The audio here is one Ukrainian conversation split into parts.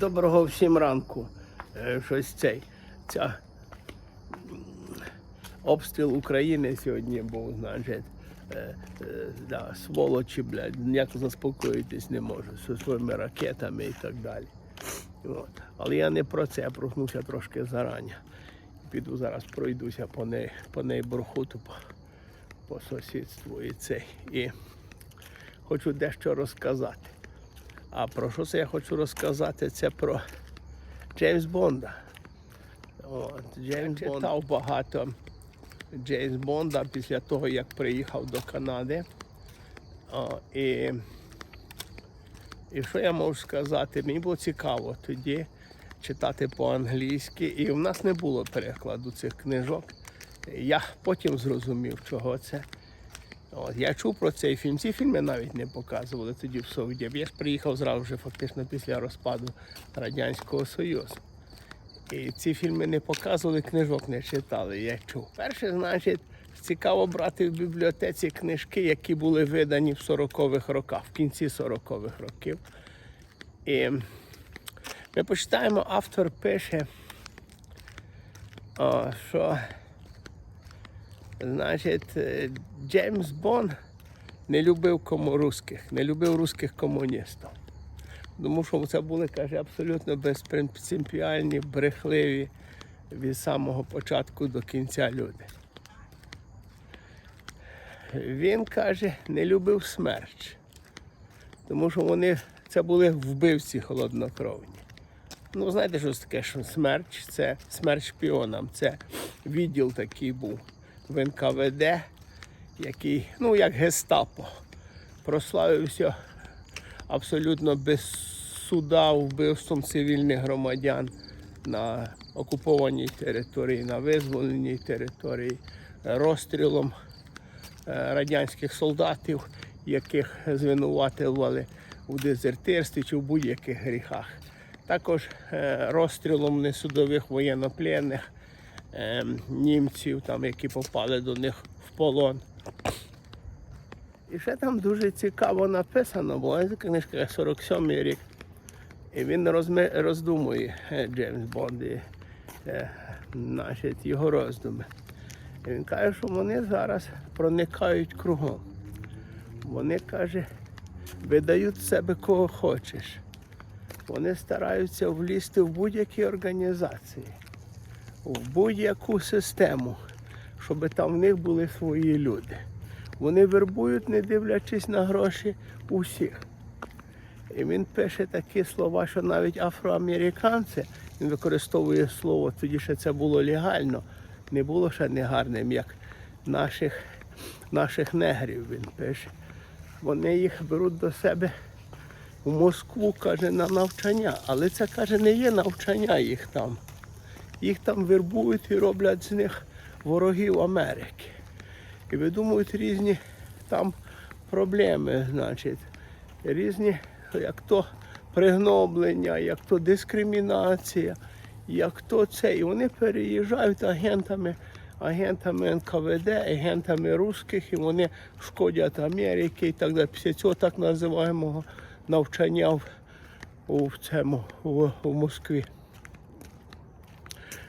Доброго всім ранку. Е, Щось цей. Ця обстріл України сьогодні був, значить. Е, е, да, сволочі, блядь, ніяк заспокоїтись не можу зі своїми ракетами і так далі. От. Але я не про це, я проснувся трошки зарані. Піду зараз пройдуся по неї, по неї бурхуту по, по сусідству і цей. І хочу дещо розказати. А про що це я хочу розказати? Це про Джеймс Бонда. От, Джеймс я читав багато Джеймс Бонда після того, як приїхав до Канади. О, і, і що я можу сказати? Мені було цікаво тоді читати по-англійськи, і в нас не було перекладу цих книжок. Я потім зрозумів, чого це. От, я чув про цей фільм. Ці фільми навіть не показували тоді в Совдєбі. Я ж приїхав зразу вже фактично після розпаду Радянського Союзу. І ці фільми не показували, книжок не читали, я чув. Перше, значить, цікаво брати в бібліотеці книжки, які були видані в 40-х роках, в кінці 40-х років. І ми почитаємо, автор пише, що Значить, е, Джеймс Бон не любив кому русських, не любив русських комуністів. Тому що це були, каже, абсолютно безпринципіальні, брехливі від самого початку до кінця люди. Він каже, не любив смерч, тому що вони це були вбивці холоднокровні. Ну, знаєте, що таке, що смерч це смерть шпіонам. Це відділ такий був в НКВД, який, ну, як гестапо, прославився абсолютно без суда вбивством цивільних громадян на окупованій території, на визволеній території, розстрілом е, радянських солдатів, яких звинуватували у дезертирстві чи в будь-яких гріхах. Також е, розстрілом несудових воєннопленних е, німців, там, які попали до них в полон. І ще там дуже цікаво написано, ця книжка 47-й рік. І він розми, роздумує е, Джеймс Бонд, і, е, його роздуми. І він каже, що вони зараз проникають кругом. Вони каже, видають себе кого хочеш. Вони стараються влізти в будь-які організації, в будь-яку систему, щоб там в них були свої люди. Вони вербують, не дивлячись на гроші, усіх. І він пише такі слова, що навіть афроамериканці, він використовує слово, тоді ще це було легально, не було ще негарним, як наших, наших негрів він пише. Вони їх беруть до себе в Москву, каже, на навчання. Але це каже, не є навчання їх там. Їх там вербують і роблять з них ворогів Америки. І видумують різні там проблеми, значить, різні, як то пригноблення, як то дискримінація, як то це. І вони переїжджають агентами, агентами НКВД, агентами русських, і вони шкодять Америки і так далі. Після цього так називаємого навчання в, у цьому в, в Москві.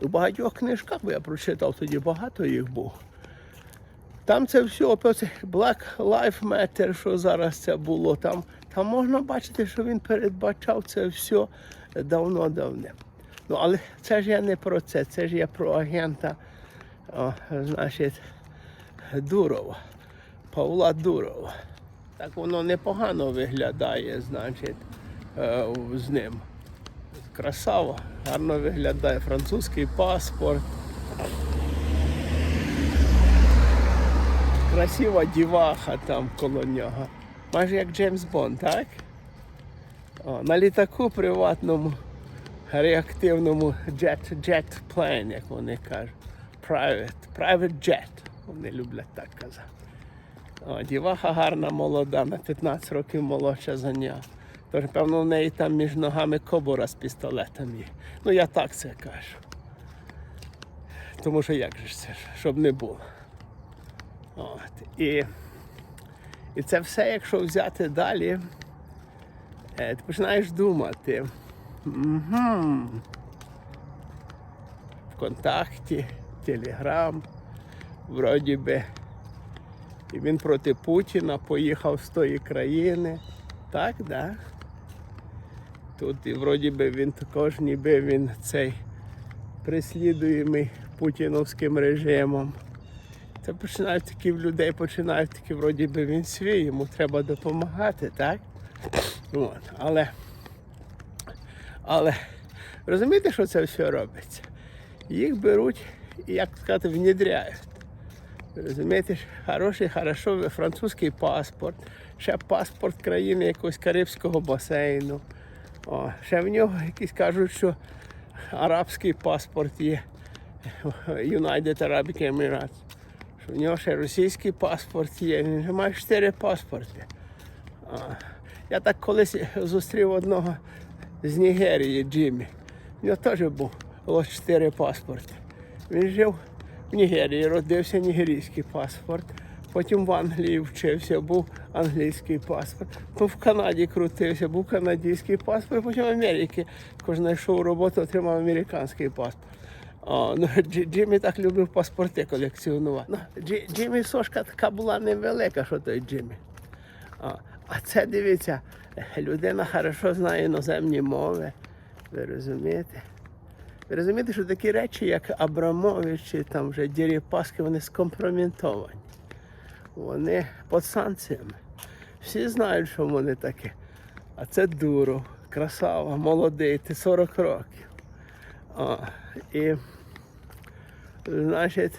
У багатьох книжках, бо я прочитав тоді багато їх було. Там це все, Black Lives Matter, що зараз це було. Там, там можна бачити, що він передбачав це все давно-давно. Ну, але це ж я не про це, це ж я про агента, о, значить, Дурова, Павла Дурова. Так воно непогано виглядає, значить, е, з ним. Красава, гарно виглядає французький паспорт. Красива діваха там коло нього. Майже як Джеймс Бонд, так? О, на літаку приватному, реактивному jet, jet plane, як вони кажуть. Private, private jet. Вони люблять так казати. О, діваха гарна, молода, на 15 років молодша за нього. Тож, певно, в неї там між ногами кобура з пістолетом є. Ну я так це кажу. Тому що як же це, щоб не було. От. І, і це все, якщо взяти далі, е, ти починаєш думати, Угу. Вконтакті, Телеграм. Вроді би. І він проти Путіна поїхав з тої країни. Так, да. Тут і вроді би він також ніби він цей прислідуємий путіновським режимом. Це починають такі в людей, починають такі, вроді би він свій, йому треба допомагати, так? От. Але, але розумієте, що це все робиться? Їх беруть і, як сказати, внідряють. Розумієте, хороший, хорошо, французький паспорт, ще паспорт країни якогось Карибського басейну. О, ще в нього якісь кажуть, що арабський паспорт є United Arabic Emirates. Що в нього ще російський паспорт є. Він має чотири паспорти. А, я так колись зустрів одного з Нігерії, Джиммі. У нього теж був ось чотири паспорти. Він жив в Нігерії, родився нігерійський паспорт. Потім в Англії вчився, був англійський паспорт. Потім в Канаді крутився, був канадський паспорт, потім в Америці. Кожен знайшов роботу, отримав американський паспорт. О, ну, Джиммі так любив паспорти колекціонувати. Ну, Джиммі сошка така була невелика, що той Джиммі. А, а це дивіться, людина хорошо знає іноземні мови. Ви розумієте? Ви розумієте, що такі речі, як Абрамович чи там вже Діріпаски, вони скомпроментовані. Вони під санкціями. Всі знають, що вони таке. А це Дуров, красава, молодий, ти 40 років. А, і, значить,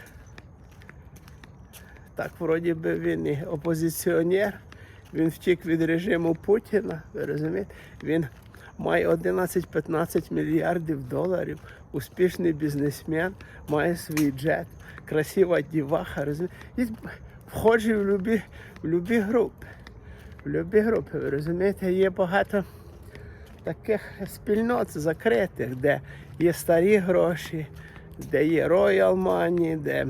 так вроді би він і опозиціонер, він втік від режиму Путіна, ви розумієте? Він має 11-15 мільярдів доларів, успішний бізнесмен, має свій джет, красива діваха, розумієте? Входжу в любі, в любі групи. В любі групи, ви розумієте, є багато таких спільнот закритих, де є старі гроші, де є Royal Money, де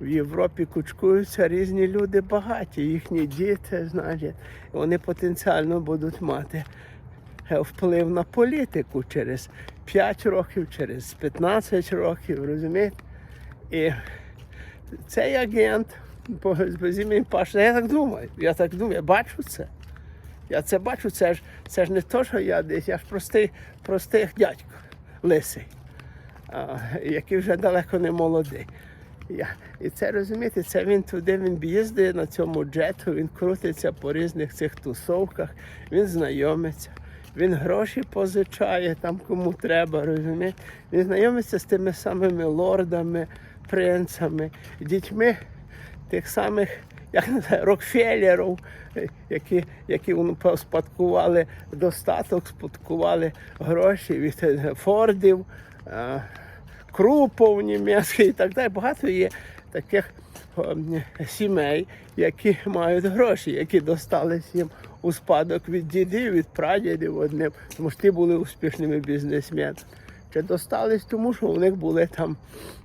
в Європі кучкуються різні люди багаті, їхні діти, значить, вони потенціально будуть мати вплив на політику через 5 років, через 15 років, розумієте? І цей агент по з ім'ям я так думаю, я так думаю, я бачу це. Я це бачу, це ж, це ж не то, що я десь, я ж простий, простий дядько, лисий, а, який вже далеко не молодий. Я, і це розумієте, це він туди він їздить на цьому джету, він крутиться по різних цих тусовках, він знайомиться, він гроші позичає там кому треба, розумієте? Він знайомиться з тими самими лордами, принцами, дітьми тих самих як Рокфеллерів, які, які спадкували достаток, спадкували гроші від е, Фордів, е, Крупов німецьких і так далі. Багато є таких сімей, які мають гроші, які достались їм у спадок від дідів, від прадідів одним, тому що ті були успішними бізнесменами. Чи достались тому, що у них були там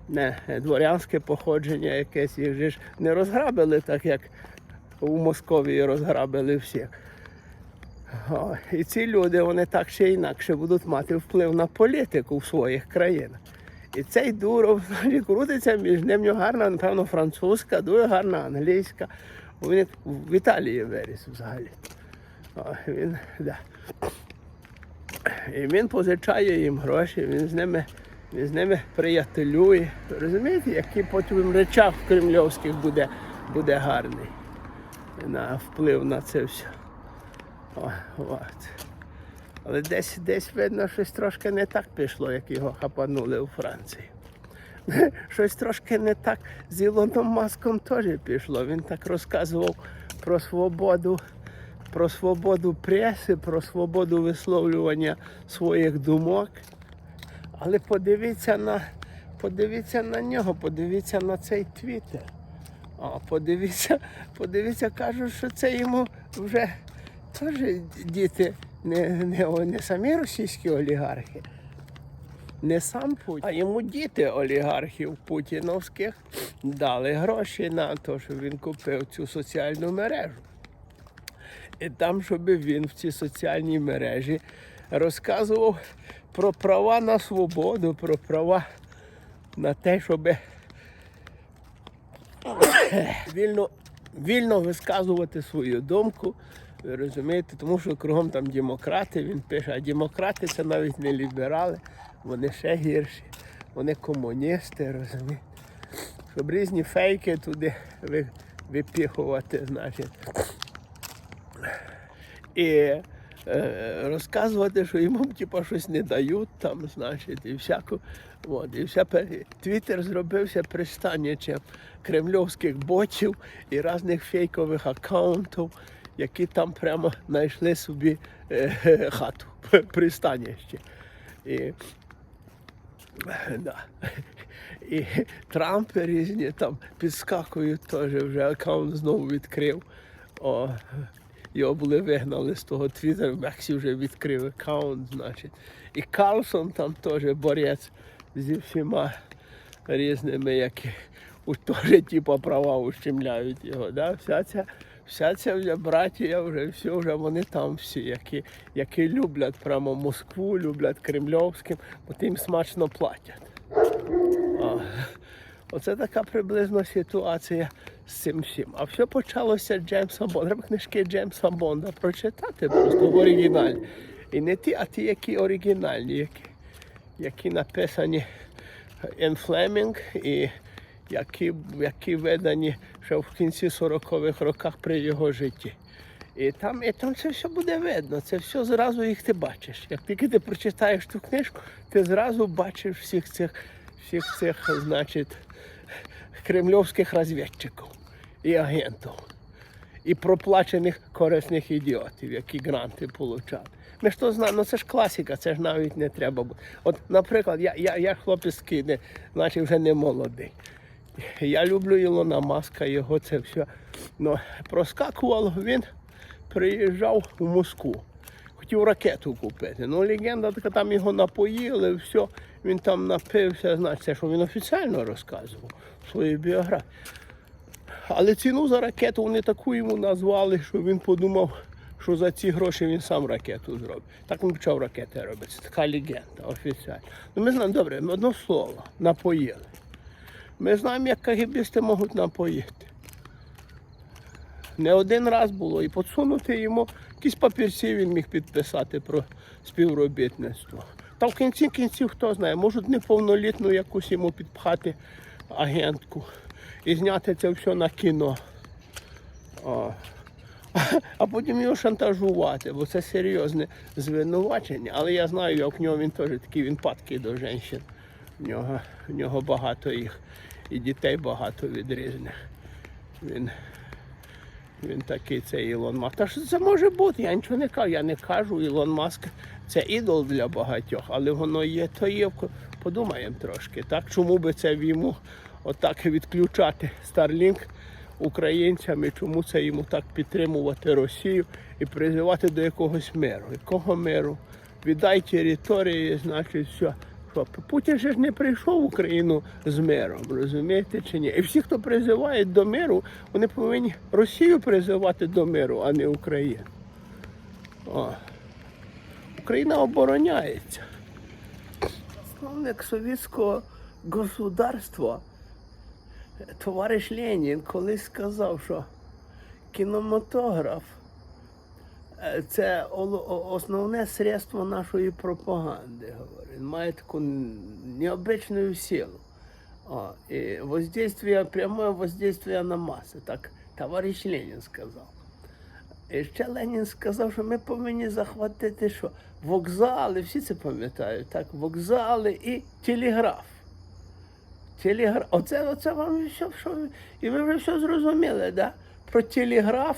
не, дворянське походження якесь, їх же ж не розграбили так, як у Московії розграбили всіх. О, і ці люди вони так чи інакше будуть мати вплив на політику в своїх країнах. І цей Дуров значить, крутиться між ним гарна, напевно, французька, дуже гарна англійська. Він в Італії виріс взагалі. О, він, да. І він позичає їм гроші, він з ними, він з ними приятелює. Розумієте, який потім речах кремльовських буде, буде гарний на вплив на це все. О, от. Але десь, десь видно, щось трошки не так пішло, як його хапанули у Франції. Щось трошки не так з Ілоном Маском теж пішло. Він так розказував про свободу, про свободу преси, про свободу висловлювання своїх думок. Але подивіться на, подивіться на нього, подивіться на цей твіттер. А подивіться, подивіться, кажуть, що це йому вже теж діти не, не, не самі російські олігархи, не сам Путін, а йому діти олігархів путіновських дали гроші на те, щоб він купив цю соціальну мережу. І там, щоб він в цій соціальній мережі розказував про права на свободу, про права на те, щоб вільно, вільно висказувати свою думку. Ви розумієте, тому що кругом там демократи, він пише, а демократи це навіть не ліберали, вони ще гірші, вони комуністи, розумієте. Щоб різні фейки туди випіхувати, значить. І розказувати, що йому типу, щось не дають там, значить, і всяку. От, і вся Твіттер зробився пристаннячем кремльовських ботів і різних фейкових аккаунтів, які там прямо знайшли собі е, хату, пристанище. І, да. І Трамп різні там підскакують теж, вже аккаунт знову відкрив. О, його були вигнали з того твіттера, Мексі вже відкрив аккаунт, значить. І Карлсон там теж борець зі всіма різними, які теж типу, права ущемляють його. Да? Вся ця, вся ця вже братія, вже все, вже вони там всі, які, які люблять прямо Москву, люблять кремльовським, бо тим смачно платять. А, Оце така приблизно ситуація з цим всім. А все почалося Джеймса Бонда. Треба книжки Джеймса Бонда прочитати просто в оригіналі. І не ті, а ті, які оригінальні, які, які написані Ен Флемінг і які, які видані ще в кінці 40-х роках при його житті. І там, і там це все буде видно, це все зразу їх ти бачиш. Як тільки ти прочитаєш ту книжку, ти зразу бачиш всіх цих, всіх цих, значить, кремльовських розвідчиків і агентів, і проплачених корисних ідіотів, які гранти получають. Ми ж то знаємо, ну це ж класика, це ж навіть не треба. бу- От, наприклад, я, я, я хлопець такий, не, значить вже не молодий. Я люблю Ілона Маска, його це все. Ну, проскакувало, він приїжджав у Москву. Хотів ракету купити. Ну, легенда така, там його напоїли, все, він там напився, значить, це що він офіційно розказував в своїй біографії. Але ціну за ракету вони таку йому назвали, що він подумав, що за ці гроші він сам ракету зробить. Так він почав ракети робити. Це така легенда офіційна. Ну, ми знаємо, добре, одно слово, напоїли. Ми знаємо, як кагібісти можуть напоїти. Не один раз було і підсунути йому якісь папірці він міг підписати про співробітництво. Та в кінці кінців, хто знає, можуть неповнолітну якусь йому підпхати агентку і зняти це все на кіно. О. А потім його шантажувати, бо це серйозне звинувачення. Але я знаю, як в нього він теж такий він падкий до жінок. В нього, в нього багато їх і дітей багато від різних. Він, він такий це Ілон Маск. Та що це може бути? Я нічого не кажу. Я не кажу, Ілон Маск це ідол для багатьох, але воно є, то є. Подумаємо трошки, так? Чому би це в йому отак відключати Starlink українцям і чому це йому так підтримувати Росію і призивати до якогось миру? Якого миру? Віддай території, значить, все. Путін же ж не прийшов в Україну з миром, розумієте чи ні? І всі, хто призиває до миру, вони повинні Росію призивати до миру, а не Україну. О. Україна обороняється. Основник совєтського государства, товариш Ленін, колись сказав, що кінематограф е, це основне средство нашої пропаганди. Він має таку необичну силу. О, і воздействие, пряме воздействие на маси. Так товариш Ленін сказав. І ще Ленін сказав, що ми повинні захватити що? Вокзали, всі це пам'ятають, так, вокзали і телеграф. Телеграф. Оце, оце вам все, що і ви вже все зрозуміли, да? Про телеграф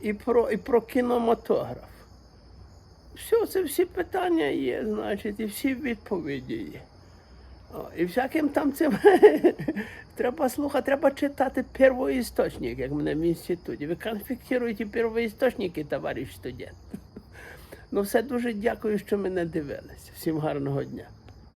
і про, і про кінематограф. Все, це всі питання є, значить, і всі відповіді є. О, і всяким там цим треба слухати, треба читати первоісточник, як мене в інституті. Ви конфіксуєте первоісточники, товариш студент. Ну, все дуже дякую, що мене дивилися. Всім гарного дня.